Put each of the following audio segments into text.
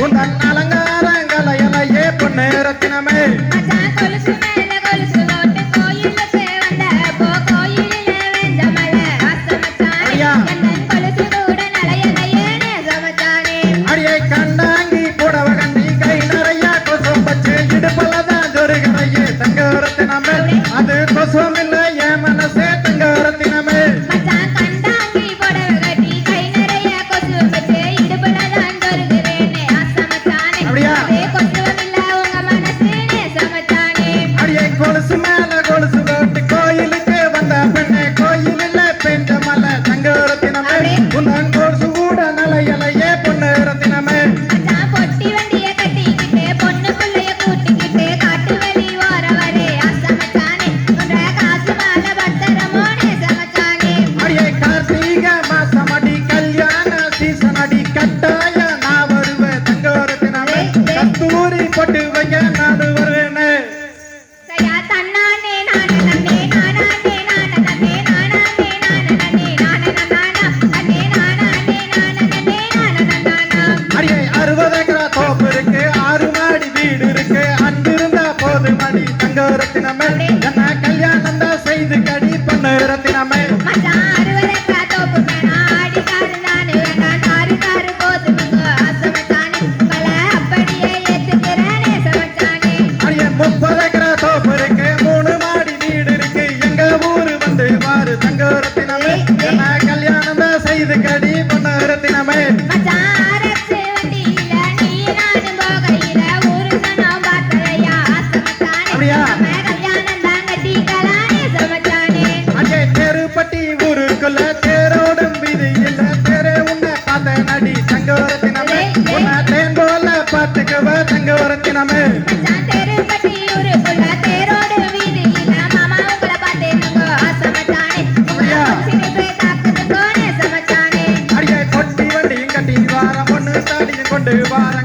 உந்தன் அலங்காரங்களை எல்லையே பொண்ணு ரத்தினமே அது கொசுவம் இல்லை என் மனசே ரத்தினமே என்ன கல்யாணம் தான் செய்து கடி பண்ணு ரத்தினமே முப்பது கிராசோப்பு இருக்கு. மூணு மாடி வீடு இருக்கு. எங்க ஊரு வந்து வாரு தங்க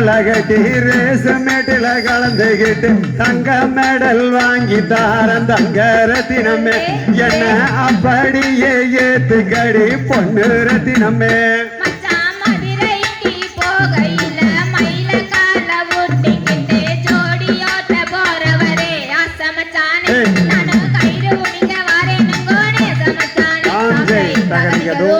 சேலை கட்டி ரேசமேட்டில கலந்துகிட்டு தங்க மெடல் வாங்கி தாரம் தங்க ரத்தினமே என்ன அப்படியே ஏத்துக்கடி பொண்ணு ரத்தினமே தகனிக்கதோ